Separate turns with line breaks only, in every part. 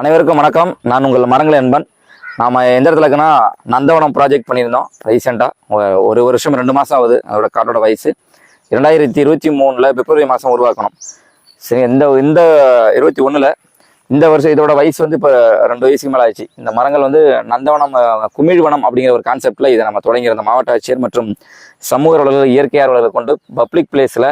அனைவருக்கும் வணக்கம். நான் உங்கள் மரங்கள் என்பன் நாம் எந்த இடத்துல இருக்குன்னா நந்தவனம் ப்ராஜெக்ட் பண்ணியிருந்தோம் ரீசெண்டாக ஒரு வருஷம் ரெண்டு மாதம் ஆகுது அதோட காட்டோட வயசு. இரண்டாயிரத்தி இருபத்தி மூணில் பிப்ரவரி மாதம் உருவாக்கணும். சரி இந்த இந்த இருபத்தி ஒன்றில் இந்த வருஷம் இதோட வயசு வந்து இப்போ ரெண்டு வயசுக்கு மேலே ஆச்சு இந்த மரங்கள் வந்து நந்தவனம் குமிழ்வனம் அப்படிங்கிற ஒரு கான்செப்டில் இதை நம்ம தொடங்கியிருந்த மாவட்ட ஆட்சியர் மற்றும் சமூக அலுவலர்கள் இயற்கை ஆர்வலர்கள் கொண்டு பப்ளிக் பிளேஸில்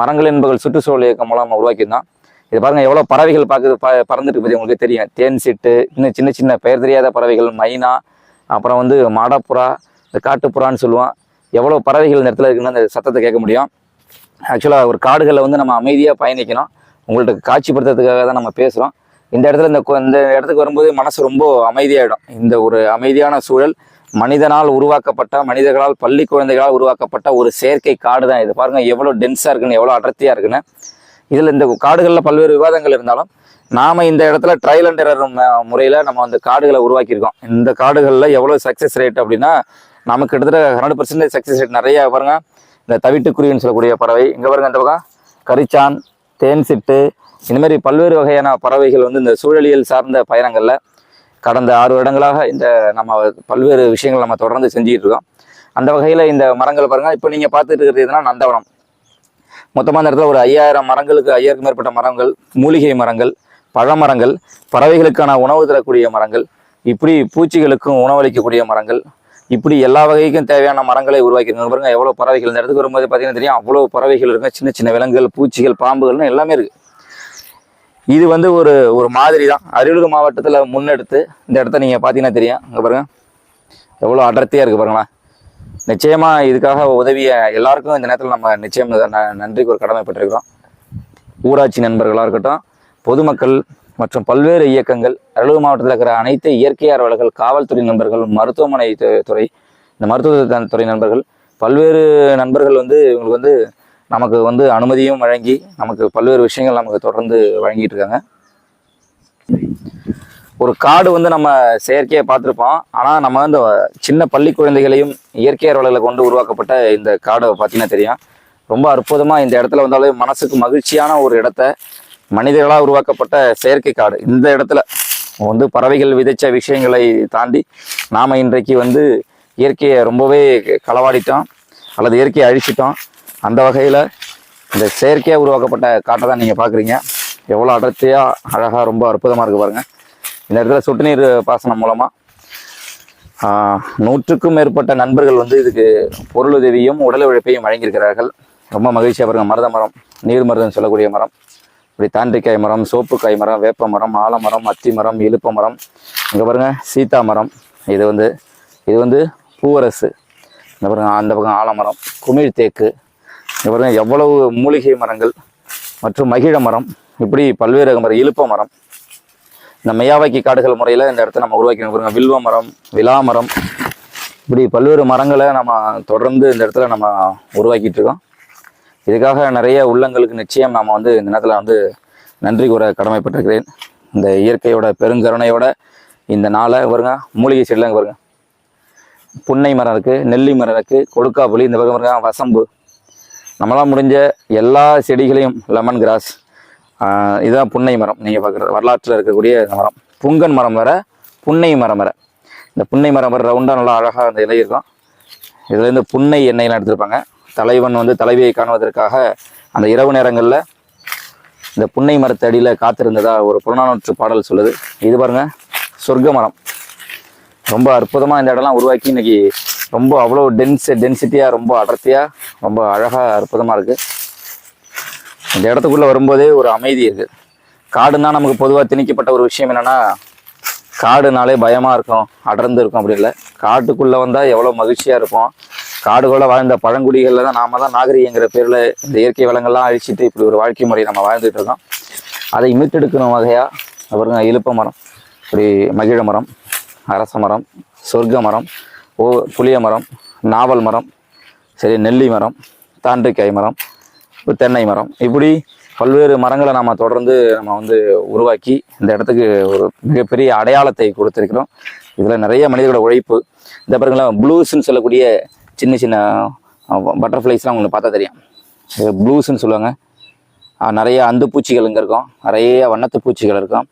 மரங்கள் என்பது சுற்றுச்சூழல் இயக்கம் மூலம் நம்ம உருவாக்கியிருந்தோம். இது பாருங்க எவ்வளோ பறவைகள் பார்க்குது ப பறந்துட்டு பற்றி உங்களுக்கு தெரியும். தேன் சிட்டு இன்னும் சின்ன சின்ன பெயர் தெரியாத பறவைகள் மைனா அப்புறம் வந்து மாடப்புறா இந்த காட்டுப்புறான்னு சொல்லுவோம். எவ்வளோ பறவைகள் இந்த இடத்துல இருக்குன்னு அந்த சத்தத்தை கேட்க முடியும். ஆக்சுவலாக ஒரு காடுகளில் வந்து நம்ம அமைதியாக பயணிக்கணும். உங்கள்கிட்ட காட்சிப்படுத்துறதுக்காக தான் நம்ம பேசுகிறோம் இந்த இடத்துல இந்த கொ- இந்த இடத்துக்கு வரும்போது மனசு ரொம்ப அமைதியாகிடும் இந்த ஒரு அமைதியான சூழல் மனிதனால் உருவாக்கப்பட்ட மனிதர்களால் பள்ளி குழந்தைகளால் உருவாக்கப்பட்ட ஒரு செயற்கை காடு தான் இது பாருங்கள் எவ்வளோ டென்ஸாக இருக்குன்னு எவ்வளோ அடர்த்தியாக இருக்குன்னு. இதில் இந்த காடுகளில் பல்வேறு விவாதங்கள் இருந்தாலும் நாம் இந்த இடத்துல ட்ரையல் அண்ட் எரர் முறையில் நம்ம அந்த காடுகளை உருவாக்கியிருக்கோம். இந்த காடுகளில் எவ்வளோ சக்ஸஸ் ரேட் அப்படின்னா நமக்கு கிட்டத்தட்ட ஹண்ட்ரட் பர்சன்டேஜ் சக்ஸஸ் ரேட் நிறையா பாருங்க. இந்த தவிட்டுக்குருவின்னு சொல்லக்கூடிய பறவை. இங்கே பாருங்க இந்த பக்கம். கரிச்சான் தேன் சிட்டு இந்த மாதிரி பல்வேறு வகையான பறவைகள் வந்து இந்த சூழலியல் சார்ந்த பயணங்களில் கடந்த ஆறு வருடங்களாக இந்த நம்ம பல்வேறு விஷயங்கள் நம்ம தொடர்ந்து செஞ்சிகிட்டு இருக்கோம். அந்த வகையில் இந்த மரங்கள் பாருங்கள் இப்போ நீங்கள் பார்த்துட்டு இருக்கிறது எதுனா நந்தவனம். மொத்தமாக இந்த இடத்துல ஒரு ஐயாயிரம் மரங்களுக்கு ஐயாயிரக்கும் மேற்பட்ட மரங்கள் மூலிகை மரங்கள் பழமரங்கள் பறவைகளுக்கான உணவு தரக்கூடிய மரங்கள் இப்படி பூச்சிகளுக்கும் உணவளிக்கக்கூடிய மரங்கள் இப்படி எல்லா வகைக்கும் தேவையான மரங்களை உருவாக்கியிருக்காங்க. பாருங்க எவ்வளோ பறவைகள். இந்த இடத்துக்கு வரும்போது பார்த்தீங்கன்னா தெரியும் அவ்வளோ பறவைகள் இருக்கு. சின்ன சின்ன விலங்குகள் பூச்சிகள் பாம்புகள்னு எல்லாமே இருக்குது இது வந்து ஒரு ஒரு மாதிரி தான் அரியலூர் மாவட்டத்தில் முன்னெடுத்து இந்த இடத்த நீங்கள் பார்த்தீங்கன்னா தெரியும். அங்கே பாருங்கள் எவ்வளோ அடர்த்தியாக இருக்குது பாருங்களேன். நிச்சயமா இதுக்காக உதவிய எல்லாருக்கும் இந்த நேரத்தில் நம்ம நிச்சயம் ந- நன்றிக்கு ஒரு கடமைப்பட்டிருக்கிறோம் ஊராட்சி நண்பர்களாக இருக்கட்டும் பொதுமக்கள் மற்றும் பல்வேறு இயக்கங்கள் அரியலூர் மாவட்டத்தில் இருக்கிற அனைத்து இயற்கை ஆர்வலர்கள் காவல்துறை நண்பர்கள் மருத்துவமனை துறை இந்த மருத்துவ த- துறை நண்பர்கள் பல்வேறு நண்பர்கள் வந்து இவங்களுக்கு வந்து நமக்கு வந்து அனுமதியும் வழங்கி நமக்கு பல்வேறு விஷயங்கள் நமக்கு தொடர்ந்து வழங்கிட்டு இருக்காங்க. ஒரு காடு வந்து நம்ம செயற்கையாக பார்த்துருப்போம். ஆனால் நம்ம வந்து சின்ன பள்ளி குழந்தைகளையும் இயற்கை ஆர்வலர்களை கொண்டு உருவாக்கப்பட்ட இந்த காடை பார்த்தீங்கன்னா தெரியும். ரொம்ப அற்புதமாக இந்த இடத்துல வந்தாலே மனசுக்கு மகிழ்ச்சியான ஒரு இடத்த மனிதர்களாக உருவாக்கப்பட்ட செயற்கை காடு. இந்த இடத்துல வந்து பறவைகள் விதைச்ச விஷயங்களை தாண்டி நாம் இன்றைக்கு வந்து இயற்கையை ரொம்பவே களவாடிட்டோம். அல்லது இயற்கையை அழிச்சிட்டோம். அந்த வகையில் இந்த செயற்கையாக உருவாக்கப்பட்ட காட்டை தான் நீங்கள் பார்க்குறீங்க. எவ்வளோ அடர்த்தியாக அழகாக ரொம்ப அற்புதமாக இருக்குது பாருங்கள் இந்த இடத்துல சொட்டு நீர் பாசனம் மூலமாக நூற்றுக்கும் மேற்பட்ட நண்பர்கள் வந்து இதுக்கு பொருளுதவியும் உடல் உழைப்பையும் வழங்கியிருக்கிறார்கள். ரொம்ப மகிழ்ச்சியாக பாருங்கள் மருத மரம் நீர் மருதம் சொல்லக்கூடிய மரம். இப்படி தாண்டிக்காய் மரம் சோப்புக்காய் மரம் வேப்ப மரம் ஆலமரம் அத்தி மரம் இழுப்ப மரம். இங்கே பாருங்க சீதா மரம். இது வந்து இது வந்து பூவரசு. இந்த பாருங்க அந்த பக்கம் ஆலமரம் குமிழ் தேக்கு. இங்கே பாருங்க எவ்வளவு மூலிகை மரங்கள் மற்றும் மகிழ மரம். இப்படி பல்வேறு மரம் இழுப்ப மரம். இந்த மெய்யாவாக்கி காடுகள் முறையில் இந்த இடத்த நம்ம உருவாக்கி பாருங்க. வில்வ மரம் விலா மரம். இப்படி பல்வேறு மரங்களை நம்ம தொடர்ந்து இந்த இடத்துல நம்ம உருவாக்கிட்டு இருக்கோம். இதுக்காக நிறைய உள்ளங்களுக்கு நிச்சயம் நாம் வந்து இந்த நேரத்தில் வந்து நன்றி கூற கடமைப்பட்டிருக்கிறேன். இந்த இயற்கையோட பெருங்கருணையோட இந்த நாளை வருங்க மூலிகை செடிலாம் வருங்க புன்னை மரம் இருக்குது நெல்லி மரம் இருக்குது கொடுக்காப்புளி இந்த பக்கம் பாருங்க. வசம்பு. நம்மளால் முடிஞ்ச எல்லா செடிகளையும் லெமன் கிராஸ் இதுதான் புன்னை மரம். நீங்கள் பார்க்குறது வரலாற்றில் இருக்கக்கூடிய இந்த மரம். புங்கன் மரம் வர புன்னை மரம் வர இந்த புன்னை மரம் வர ரவுண்டாக நல்லா அழகாக அந்த இலை இருக்கும். இதுலேருந்து புன்னை எண்ணெயெல்லாம் எடுத்திருப்பாங்க. தலைவன் வந்து தலைவியை காணுவதற்காக அந்த இரவு நேரங்களில் இந்த புன்னை மரத்தடியில் காத்திருந்ததாக காத்திருந்ததா ஒரு புறநானூற்று பாடல் சொல்லுது. இது பாருங்கள் சொர்க்க மரம். ரொம்ப அற்புதமாக இந்த இடம்லாம் உருவாக்கி இன்றைக்கி ரொம்ப அவ்வளோ டென்ஸ் டென்சிட்டியாக ரொம்ப அடர்த்தியாக ரொம்ப அழகாக அற்புதமாக இருக்குது இந்த இடத்துக்குள்ள வரும்போதே ஒரு அமைதி அது. காடுனா நமக்கு பொதுவாக திணிக்கப்பட்ட ஒரு விஷயம் என்னென்னா காடுனாலே பயமாக இருக்கும் அடர்ந்து இருக்கும் அப்படி இல்லை. காட்டுக்குள்ளே வந்தால் எவ்வளோ மகிழ்ச்சியாக இருப்போம் காடுகள வாழ்ந்த பழங்குடிகளில் தான் நாம தான் நாகரிகங்கிற பேரில் இந்த இயற்கை வளங்கள்லாம் அழிச்சிட்டு இப்படி ஒரு வாழ்க்கை முறை நம்ம வாழ்ந்துட்டு இருக்கோம். அதை மீட்டெடுக்கணும் வகையாக அப்புறம் இழுப்ப மரம் இப்படி மகிழ மரம் அரச மரம் சொர்க்க மரம் ஓ புளிய மரம் நாவல் மரம் சரி நெல்லி மரம் தாண்டிக்காய் மரம் தென்னை மரம். இப்படி பல்வேறு மரங்களை நாம் தொடர்ந்து நம்ம வந்து உருவாக்கி இந்த இடத்துக்கு ஒரு மிகப்பெரிய அடையாளத்தை கொடுத்துருக்கிறோம். இதில் நிறைய மனிதர்களோட உழைப்பு. இந்த பாருங்களேன் ப்ளூஸ்ன்னு சொல்லக்கூடிய சின்ன சின்ன பட்டர்ஃப்ளைஸ்லாம் உங்களுக்கு பார்த்தா தெரியும். ப்ளூஸ்ன்னு சொல்லுவாங்க. நிறைய அந்து பூச்சிகள் இங்கே இருக்கும். நிறைய வண்ணத்து பூச்சிகள் இருக்கும்.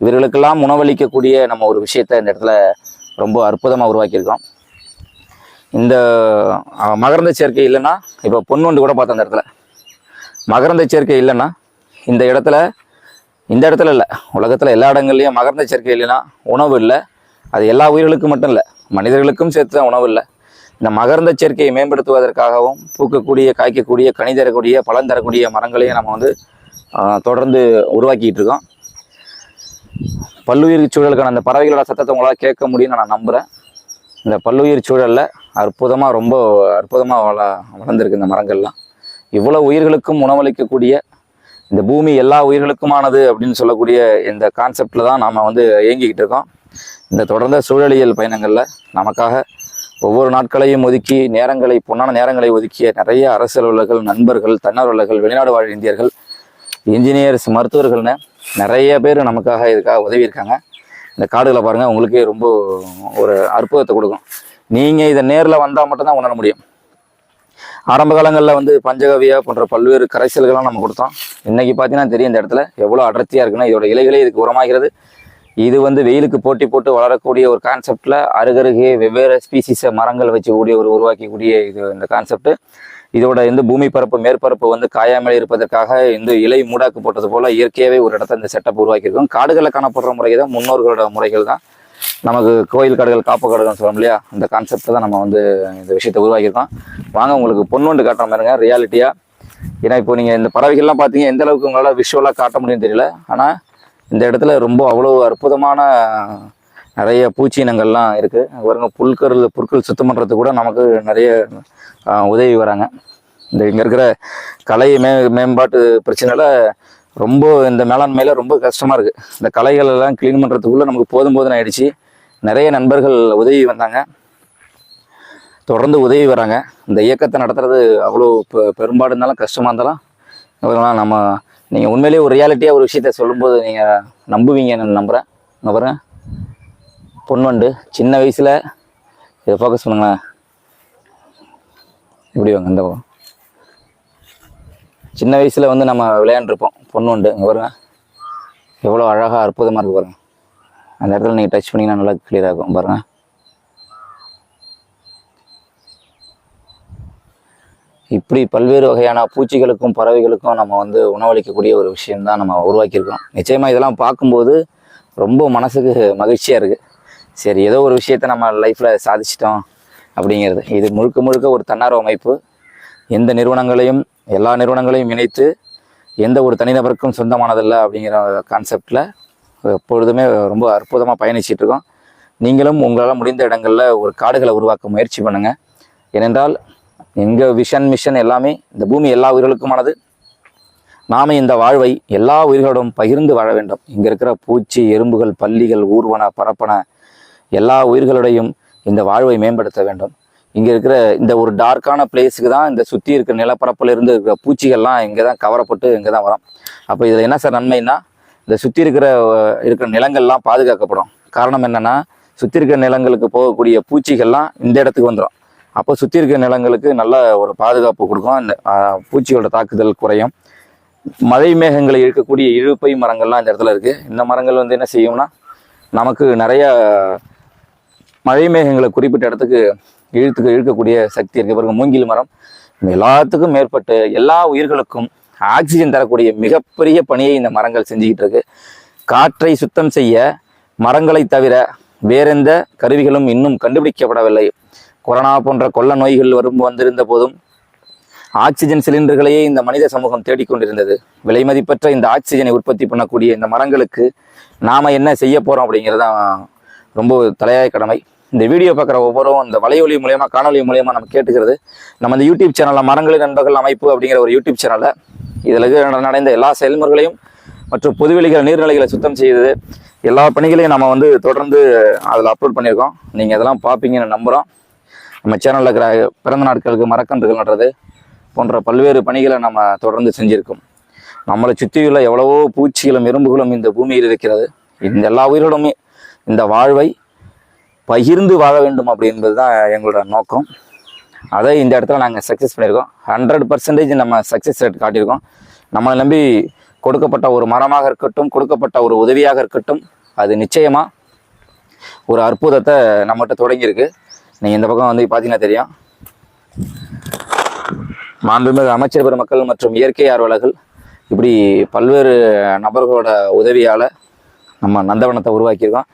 இவர்களுக்கெல்லாம் உணவளிக்கக்கூடிய நம்ம ஒரு விஷயத்தை இந்த இடத்துல ரொம்ப அற்புதமாக உருவாக்கியிருக்கோம். இந்த மகர்ந்த சேர்க்கை இல்லைன்னா இப்போ பொன்வண்டு கூட பார்த்தோம் அந்த இடத்துல. மகரந்த சேர்க்கை இல்லைன்னா இந்த இடத்துல இந்த இடத்துல இல்லை. உலகத்தில் எல்லா இடங்கள்லையும் மகரந்த சேர்க்கை இல்லைன்னா உணவு இல்லை. அது எல்லா உயிர்களுக்கும் மட்டும் இல்லை மனிதர்களுக்கும் சேர்த்து தான் உணவு இல்லை. இந்த மகரந்த சேர்க்கையை மேம்படுத்துவதற்காகவும் பூக்கக்கூடிய காய்க்கக்கூடிய கனி தரக்கூடிய பழம் தரக்கூடிய மரங்களையும் நம்ம வந்து தொடர்ந்து உருவாக்கிட்டு இருக்கோம். பல்லுயிர் சூழலுக்கான அந்த பறவைகளோட சத்தத்தை உங்களால் கேட்க முடியும்னு நான் நம்புகிறேன் இந்த பல்லுயிர் சூழலில் அற்புதமாக ரொம்ப அற்புதமாக வள வளர்ந்துருக்கு இந்த மரங்கள்லாம். இவ்வளோ உயிர்களுக்கும் உணவளிக்கக்கூடிய இந்த பூமி எல்லா உயிர்களுக்குமானது அப்படின்னு சொல்லக்கூடிய இந்த கான்செப்டில் தான் நாம் வந்து இயங்கிக்கிட்டு இருக்கோம். இந்த தொடர்ந்த சூழலியல் பயணங்களில் நமக்காக ஒவ்வொரு நாட்களையும் ஒதுக்கி நேரங்களை பொன்னான நேரங்களை ஒதுக்கிய நிறைய அரசு அலுவலர்கள் நண்பர்கள் தன்னார்வலர்கள் வெளிநாடு வாழ் இந்தியர்கள் இன்ஜினியர்ஸ் மருத்துவர்கள்னு நிறைய பேர் நமக்காக இதுக்காக உதவி இருக்காங்க இந்த காடுகளை பாருங்கள் உங்களுக்கே ரொம்ப ஒரு அற்புதத்தை கொடுக்கும். நீங்கள் இதை நேரில் வந்தால் மட்டும்தான் உணர முடியும். ஆரம்ப காலங்களில் வந்து பஞ்சகவியா போன்ற பல்வேறு கரைசல்கள்லாம் நம்ம கொடுத்தோம். இன்றைக்கி பார்த்தீங்கன்னா தெரியும் இந்த இடத்துல எவ்வளோ அடர்த்தியாக இருக்குன்னா இதோட இலைகளே இதுக்கு உரமாகிறது. இது வந்து வெயிலுக்கு போட்டி போட்டு வளரக்கூடிய ஒரு கான்செப்டில் அருகருகே வெவ்வேறு ஸ்பீசிஸை மரங்கள் வச்சுக்கூடிய ஒரு உருவாக்கக்கூடிய இது இந்த கான்செப்ட். இதோட இந்த பூமி பரப்பு மேற்பரப்பு வந்து காயாமல் இருப்பதற்காக இந்த இலை மூடாக்கு போட்டது போல் இயற்கையாகவே ஒரு இடத்த இந்த செட்டப் உருவாக்கியிருக்கோம். காடுகளில் காணப்படுற முறை தான் முன்னோர்களோட முறைகள் தான் நமக்கு கோயில் கடைகள் காப்பு காடுகள் சொல்றோம் இல்லையா? அந்த கான்செப்ட் தான் நம்ம வந்து இந்த விஷயத்தை உருவாக்கியிருக்கோம். வாங்க உங்களுக்கு பொன்வண்டு காட்டுற மாதிரிங்க ரியாலிட்டியாக ஏன்னா இப்போ நீங்கள் இந்த பறவைகள்லாம் பார்த்தீங்க எந்த அளவுக்கு உங்களால் விஷுவலாக காட்ட முடியும்னு தெரியல. ஆனால் இந்த இடத்துல ரொம்ப அவ்வளோ அற்புதமான நிறைய பூச்சி இனங்கள்லாம் இருக்குது பாருங்க புல்கர் புற்கள் சுத்தம் பண்ணுறதுக்கு கூட நமக்கு நிறைய உதவி வராங்க. இந்த இங்கே இருக்கிற கலை மே மேம்பாட்டு பிரச்சனையில் ரொம்ப இந்த மேலாண்மையில் ரொம்ப கஷ்டமாக இருக்குது இந்த கலைகள் எல்லாம் க்ளீன் பண்ணுறதுக்குள்ளே நமக்கு போதும் போதும் ஆயிடுச்சு. நிறைய நண்பர்கள் உதவி வந்தாங்க. தொடர்ந்து உதவி வராங்க. இந்த இயக்கத்தை நடத்துறது அவ்வளோ பெ- பெரும்பாடு இருந்தாலும் கஷ்டமாக இருந்தாலும் இவங்கெல்லாம் நம்ம நீங்கள் உண்மையிலேயே ஒரு ரியாலிட்டியாக ஒரு விஷயத்த சொல்லும்போது நீங்கள் நம்புவீங்கன்னு நம்புகிறேன் இங்கே பாருங்க. பொன்வண்டு சின்ன வயசில் இதை ஃபோக்கஸ் பண்ணுங்களேன். இப்படி வாங்க இந்த பக்கம். சின்ன வயசில் வந்து நம்ம விளையாண்டுருப்போம். பொன்வண்டு இங்கே பாருங்க. எவ்வளோ அழகாக அற்புதமாக இருக்கு பாருங்க. அந்த இடத்துல நீங்கள் டச் பண்ணிங்கன்னா நல்லா க்ளியராக இருக்கும் பாருங்க. இப்படி பல்வேறு வகையான பூச்சிகளுக்கும் பறவைகளுக்கும் நம்ம வந்து உணவளிக்கக்கூடிய ஒரு விஷயம்தான் நம்ம உருவாக்கியிருக்கோம் நிச்சயமாக இதெல்லாம் பார்க்கும்போது ரொம்ப மனசுக்கு மகிழ்ச்சியாக இருக்குது சரி ஏதோ ஒரு விஷயத்த நம்ம லைஃப்பில் சாதிச்சிட்டோம் அப்படிங்கிறது. இது முழுக்க முழுக்க ஒரு தன்னார்வ அமைப்பு. எந்த நிறுவனங்களையும் எல்லா நிறுவனங்களையும் இணைத்து எந்த ஒரு தனிநபருக்கும் சொந்தமானதில்லை அப்படிங்கிற கான்செப்டில் எப்பொழுதுமே ரொம்ப அற்புதமாக பயணிச்சிட்டு இருக்கோம். நீங்களும் உங்களால் முடிந்த இடங்களில் ஒரு காடுகளை உருவாக்க முயற்சி பண்ணுங்கள் ஏனென்றால் எங்கள் விஷன் மிஷன் எல்லாமே இந்த பூமி எல்லா உயிர்களுக்குமானது. நாம இந்த வாழ்வை எல்லா உயிர்களோடும் பகிர்ந்து வாழ வேண்டும். இங்கே இருக்கிற பூச்சி எறும்புகள் பள்ளிகள் ஊர்வன பரப்பன எல்லா உயிர்களோடையும் இந்த வாழ்வை மேம்படுத்த வேண்டும். இங்கே இருக்கிற இந்த ஒரு டார்க்கான பிளேஸுக்கு தான் இந்த சுற்றி இருக்கிற நிலப்பரப்பில் இருந்து இருக்கிற பூச்சிகள்லாம் இங்கே தான் கவரப்பட்டு இங்கே தான் வரும். அப்போ இதில் என்ன சார் நன்மைன்னா இந்த சுற்றி இருக்கிற இருக்கிற நிலங்கள்லாம் பாதுகாக்கப்படும். காரணம் என்னென்னா சுற்றி இருக்கிற நிலங்களுக்கு போகக்கூடிய பூச்சிகள்லாம் இந்த இடத்துக்கு வந்துடும் அப்போ சுற்றி இருக்கிற நிலங்களுக்கு நல்ல ஒரு பாதுகாப்பு கொடுக்கும். இந்த பூச்சிகளோட தாக்குதல் குறையும். மழை மேகங்களை இருக்கக்கூடிய இழுப்பை மரங்கள்லாம் இந்த இடத்துல இருக்குது இந்த மரங்கள் வந்து என்ன செய்யும்னா நமக்கு நிறைய மழை மேகங்களை குறிப்பிட்ட இடத்துக்கு இழுத்துக்கு இழுக்கக்கூடிய சக்தி இருக்குது பிறகு மூங்கில் மரம். எல்லாத்துக்கும் மேற்பட்டு எல்லா உயிர்களுக்கும் ஆக்சிஜன் தரக்கூடிய மிகப்பெரிய பணியை இந்த மரங்கள் செஞ்சுக்கிட்டு இருக்கு. காற்றை சுத்தம் செய்ய மரங்களை தவிர வேறெந்த கருவிகளும் இன்னும் கண்டுபிடிக்கப்படவில்லை. கொரோனா போன்ற கொள்ள நோய்கள் வரும் வந்திருந்த போதும் ஆக்சிஜன் சிலிண்டர்களையே இந்த மனித சமூகம் தேடிக்கொண்டிருந்தது விலை மதிப்பற்ற இந்த ஆக்சிஜனை உற்பத்தி பண்ணக்கூடிய இந்த மரங்களுக்கு நாம் என்ன செய்ய போகிறோம் அப்படிங்கிறது தான் ரொம்ப தலையாய கடமை. இந்த வீடியோ பார்க்குற ஒவ்வொருவரும் இந்த வலையொலி மூலயமா காணொலி மூலயமா நம்ம கேட்டுக்கிறது. நம்ம இந்த யூடியூப் சேனலில் மரங்களின் நண்பர்கள் அமைப்பு அப்படிங்கிற ஒரு யூடியூப் சேனலில் இதில் நடந்த எல்லா செயல்முறைகளையும் மற்றும் பொதுவெளிகள் நீர்நிலைகளை சுத்தம் செய்தது எல்லா பணிகளையும் நம்ம வந்து தொடர்ந்து அதில் அப்லோட் பண்ணியிருக்கோம். நீங்கள் இதெல்லாம் பார்ப்பீங்கன்னு நம்புகிறோம் நம்ம சேனலில் இருக்கிற பிறந்த நாட்களுக்கு மரக்கன்றுகள் நடுறது போன்ற பல்வேறு பணிகளை நம்ம தொடர்ந்து செஞ்சுருக்கோம். நம்மளை சுற்றியுள்ள எவ்வளவோ பூச்சிகளும் எறும்புகளும் இந்த பூமியில் இருக்கிறது. இந்த எல்லா உயிர்களுமே இந்த வாழ்வை பகிர்ந்து வாழ வேண்டும் அப்படி என்பது தான் எங்களோட நோக்கம். அதை இந்த இடத்துல நாங்கள் சக்ஸஸ் பண்ணியிருக்கோம். ஹண்ட்ரட் பர்சன்டேஜ் நம்ம சக்ஸஸ் ரேட் காட்டியிருக்கோம். நம்மளை நம்பி கொடுக்கப்பட்ட ஒரு மரமாக இருக்கட்டும் கொடுக்கப்பட்ட ஒரு உதவியாக இருக்கட்டும் அது நிச்சயமாக ஒரு அற்புதத்தை நம்மகிட்ட தொடங்கியிருக்கு. நீங்கள் இந்த பக்கம் வந்து பார்த்தீங்கன்னா தெரியும். மாண்புமிகு அமைச்சர் பெருமக்கள் மற்றும் இயற்கை ஆர்வலர்கள் இப்படி பல்வேறு நபர்களோட உதவியால் நம்ம நந்தவனத்தை உருவாக்கியிருக்கோம்.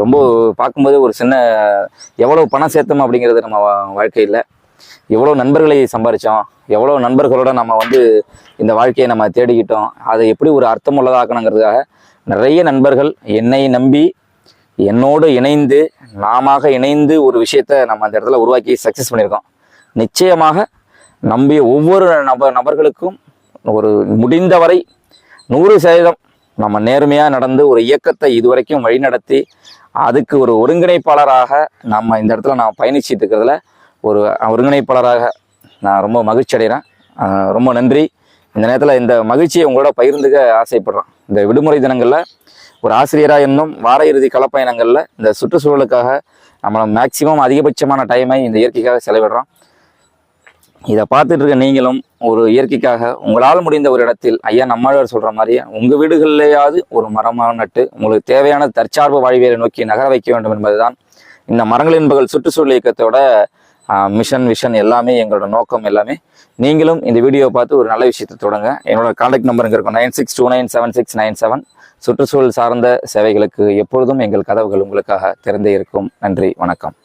ரொம்ப பார்க்கும்போது ஒரு சின்ன எவ்வளோ பணம் சேர்த்தோம் அப்படிங்கிறது நம்ம வாழ்க்கையில். எவ்வளோ நண்பர்களை சம்பாரித்தோம் எவ்வளோ நண்பர்களோட நம்ம வந்து இந்த வாழ்க்கையை நம்ம தேடிக்கிட்டோம் அதை எப்படி ஒரு அர்த்தம் உள்ளதாக்கணுங்கிறதுக்காக நிறைய நண்பர்கள் என்னை நம்பி என்னோடு இணைந்து நாமாக இணைந்து ஒரு விஷயத்த நம்ம அந்த இடத்துல உருவாக்கி சக்ஸஸ் பண்ணியிருக்கோம். நிச்சயமாக நம்பிய ஒவ்வொரு நப நபர்களுக்கும் ஒரு முடிந்தவரை நூறு சதவீதம் நம்ம நேர்மையாக நடந்து ஒரு இயக்கத்தை இதுவரைக்கும் வழிநடத்தி அதுக்கு ஒரு ஒருங்கிணைப்பாளராக நம்ம இந்த இடத்துல நான் பயணிச்சிட்டு இருக்கிறதுல ஒரு ஒருங்கிணைப்பாளராக நான் ரொம்ப மகிழ்ச்சி அடைகிறேன். ரொம்ப நன்றி. இந்த நேரத்தில் இந்த மகிழ்ச்சியை உங்களோட பகிர்ந்துக்க ஆசைப்படுறேன். இந்த விடுமுறை தினங்களில் ஒரு ஆசிரியராக இருந்தும் வார இறுதி களப்பயணங்களில் இந்த சுற்றுச்சூழலுக்காக நம்ம மேக்சிமம் அதிகபட்சமான டைமை இந்த இயற்கைக்காக செலவிடுறோம். இதை பார்த்துட்டு இருக்க நீங்களும் ஒரு இயற்கைக்காக உங்களால் முடிந்த ஒரு இடத்தில் ஐயா நம்மாழ்வார் சொல்கிற மாதிரியே உங்கள் வீடுகளிலேயாவது ஒரு மரமாக நட்டு உங்களுக்கு தேவையான தற்சார்பு வாழ்வியலை நோக்கி நகர வைக்க வேண்டும் என்பதுதான் இந்த மரங்கள் பகல் சுற்றுச்சூழல் இயக்கத்தோட மிஷன் விஷன் எல்லாமே எங்களோட நோக்கம் எல்லாமே. நீங்களும் இந்த வீடியோவை பார்த்து ஒரு நல்ல விஷயத்தை தொடங்க. என்னோட கான்டாக்ட் நம்பர் இங்கே இருக்கும். Nine six two nine seven six nine seven சுற்றுச்சூழல் சார்ந்த சேவைகளுக்கு எப்பொழுதும் எங்கள் கதவுகள் உங்களுக்காக திறந்தே இருக்கும். நன்றி வணக்கம்.